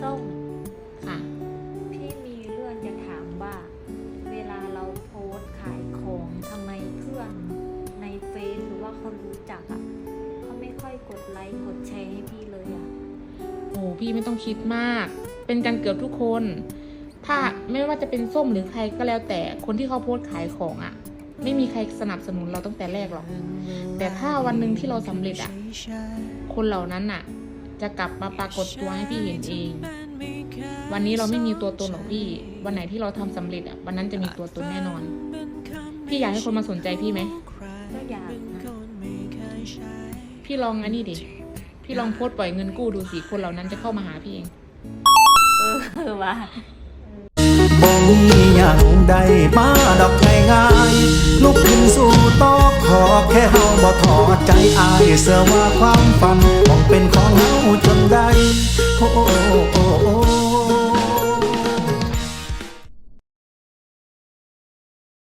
ส้มค่ะ พี่มีเรื่องจะถามว่า เวลาเราโพสขายของทำไมเพื่อนในเฟซหรือว่าคนรู้จักอะ่ะเขาไม่ค่อยกดไลค์กดแชร์ให้พี่เลยอะ่ะโอ้พี่ไม่ต้องคิดมาก เป็นกันเกือบทุกคน ถ้าไม่ว่าจะเป็นส้มหรือใครก็แล้วแต่คนที่เขาโพสขายของอะ่ะ ไม่มีใครสนับสนุนเราตั้งแต่แรกหรอก แต่ถ้าวันหนึ่งที่เราสำเร็จอะ่ะ คนเหล่านั้นน่ะ จะกลับมาปรากฏตัวให้พี่เห็นเอง วันนี้เราไม่มีตัวตนหรอกพี่ วันไหนที่เราทำสำเร็จอะ วันนั้นจะมีตัวตนแน่นอน พี่อยากให้คนมาสนใจพี่ไหมก็อยากนะพี่ลองอันนี้ดิ พี่ลองโพสต์ปล่อยเงินกู้ดูสิคนเหล่านั้นจะเข้ามาหาพี่เอง เออว่ะบ่มีอย่างใดมาดอกง่ายๆลุกขึ้นสู่โต๊ะขอแค่เฮาบ่ถอดใจอายเสื้อว่าความฝันต้องเป็นของเฮาจนได้